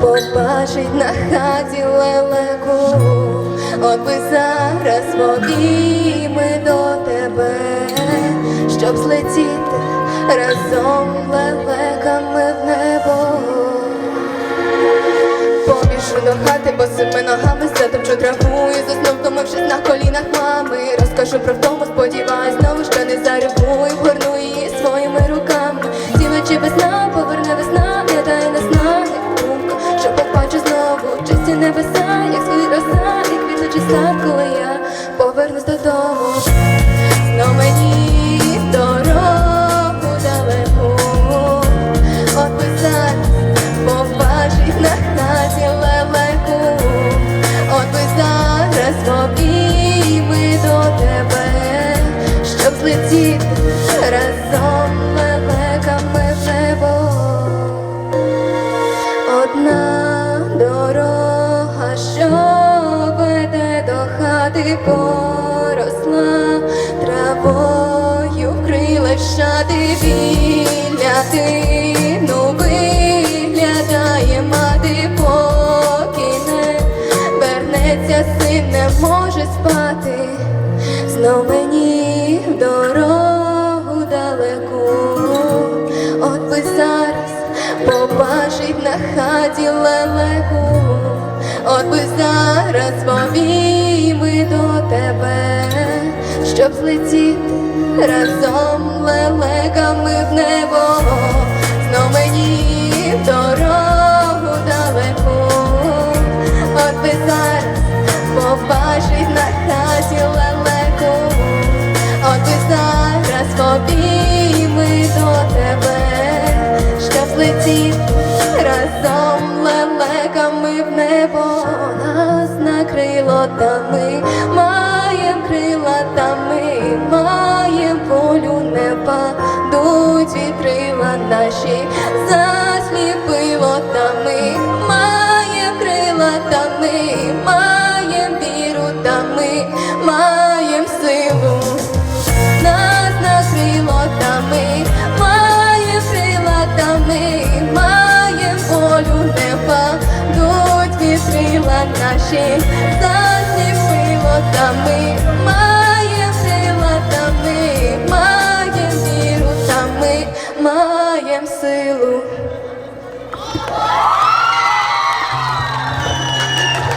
побачить на хаті лелеку, от би зараз в обійми до тебе, щоб злетіти разом лелеками в небо. Побіжу до хати, босими ногами Затопчу траву і заснув, втомившись на колінах мами Розкажу про втому, сподіваюсь, знову що не заревую Горну знову, небеса, як свої роса, і квітучий сад, коли я повернусь додому. Знов мені дорогу далеку. От би зараз побачить на хаті лелеку. От би зараз в до тебе Щоб злетіти хати, поросла травою вкрила шати біля тину виглядає. Мати, поки не вернеться син, не може спати, знов мені в дорогу далеку, от би зараз побачить на хаті лелеку, от би зараз до тебе, щоб злетіти разом лелеками в небо, знов мені дорогу далеку, от би зараз побачить на хаті лелеку, от би зараз в обійми до тебе, щоб злетіти разом лелеками в небо. Нас накрило та ми наші засліпило та ми маєм крила та ми маєм віру та ми маєм силу. Нас накрило та ми маєм крила та ми маєм волю не падуть вітрила наші. Засліпило та ми Valeu!